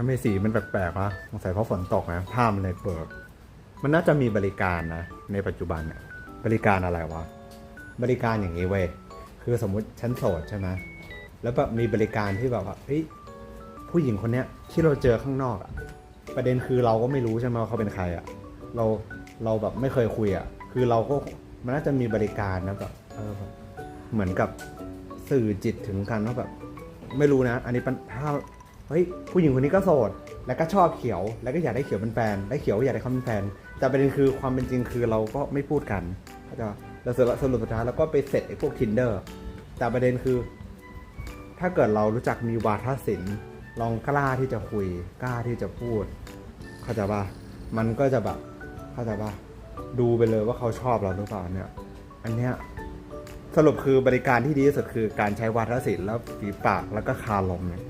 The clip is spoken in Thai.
ทำไมสีมันแปลกๆวะสงสัยเพราะฝนตกนะผ้ามันเลยเปิด มันน่าจะมีบริการนะ ในปัจจุบันเนี่ยบริการอะไรวะ บริการอย่างนี้เว้ย คือสมมุติฉันโสดใช่ไหมแล้วแบบมีบริการที่แบบว่าเฮ้ยผู้หญิงคนเนี้ยที่เราเจอข้างนอกอะประเด็นคือเราก็ไม่รู้ใช่ไหมว่าเขาเป็นใครอะเราเราแบบไม่เคยคุยอะคือเราก็มันน่าจะมีบริการนะแบบเออแบบเหมือนกับสื่อจิตถึงกันว่าแบบไม่รู้นะ อันนี้ถ้า เฮ้ยผู้หญิงคนนี้ก็โสด แล้วก็ชอบเขียว แล้วก็อยากได้เขียวเป็นแฟน ได้เขียวอยากได้เขาเป็นแฟน แต่ประเด็นคือความเป็นจริงคือเราก็ไม่พูดกันเข้าใจปะแล้วสรุปสรุปสุดท้ายเราก็ไปเสร็จไอ้พวก tinder แต่ประเด็นคือ ถ้าเกิดเรารู้จักมีวาทศิลป์ลองกล้าที่จะคุย กล้าที่จะพูด เข้าใจปะมันก็จะแบบ เข้าใจปะดูไปเลยว่าเขาชอบเราหรือเปล่าเนี่ย อันเนี้ยสรุปคือบริการที่ดีที่สุดคือการใช้วาทศิลป์แล้วฝีปากแล้วก็คารมเนี่ย